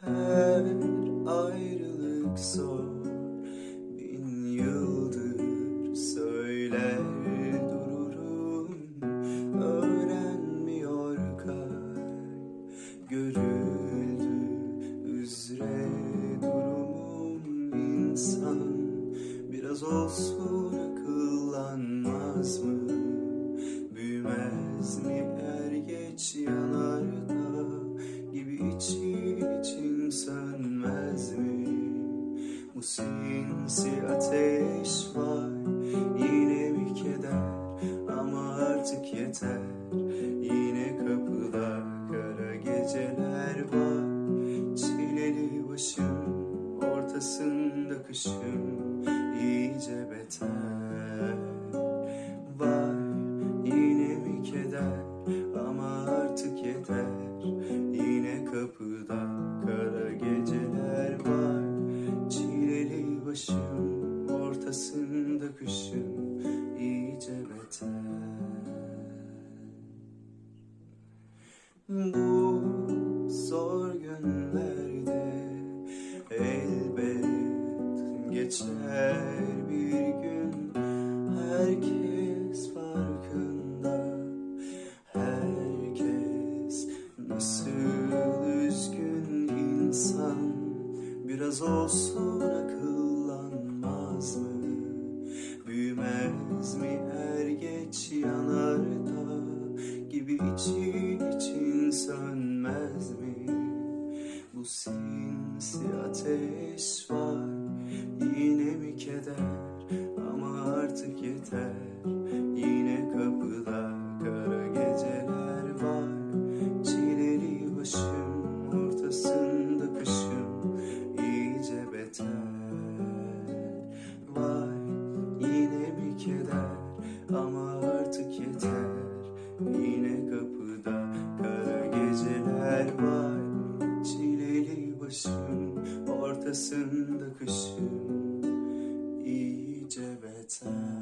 Her ayrılık zor. Bin yıldır söyler dururum. Öğrenmiyor kalp. Görüldü üzere durumum. İnsan Biraz olsun akıllanmaz mı? Büyümez mi Bu sinsi ateş var. Yine bir keder ama artık yeter. Yine kapıda kara geceler var. Çileli başım ortasında kışım iyice beter kışım iyice beter. Bu zor günlerde elbet geçer bir gün. Herkes farkında Herkes nasıl üzgün insan. Biraz olsun akıllanmaz geç yanar da Gibi için için sönmez mi? Bu sinsi ateş var kışın ortasında kışın iyice beter.